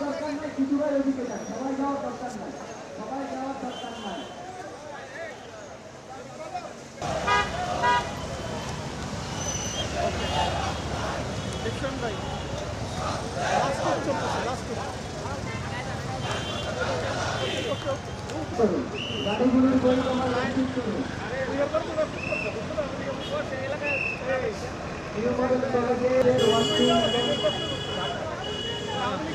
দরকার নাই কিছু ভাই ওদিকে যান সবাই যাওয়ার দরকার নাই সবাই যাওয়ার দরকার নাই করুন গাড়িগুলোর পরিক্রমা লাইসেন্স করুন নিউ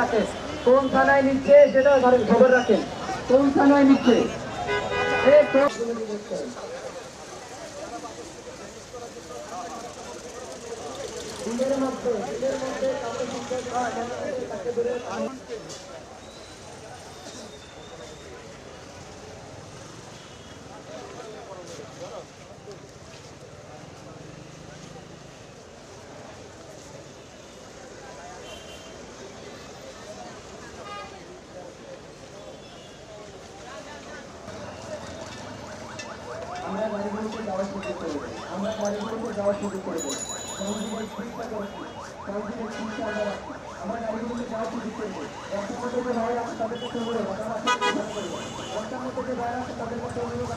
রাখেন। কোন থানায় নিচ্ছে সেটা ধরেন খবর রাখেন। কোন থানায় নিচ্ছে? মধ্যে মধ্যে যাওয়ার সুযোগ করে দেবো। আমরা গাড়িগুলোকে যাওয়ার সুযোগ করে দেবো। সহজীবন চিন্তা করেছি সহজীবন চিন্তা আমরা রাখি আমার গাড়িগুলোকে যাওয়ার সুযোগ করে দেবো। বর্তমান মধ্যে যে বাইরে আছে তাদের কাছে অনুরোধ আপনারা আসলে বর্তমান মধ্যে যে বাইরে আছে তাদের কাছে অনুরোধ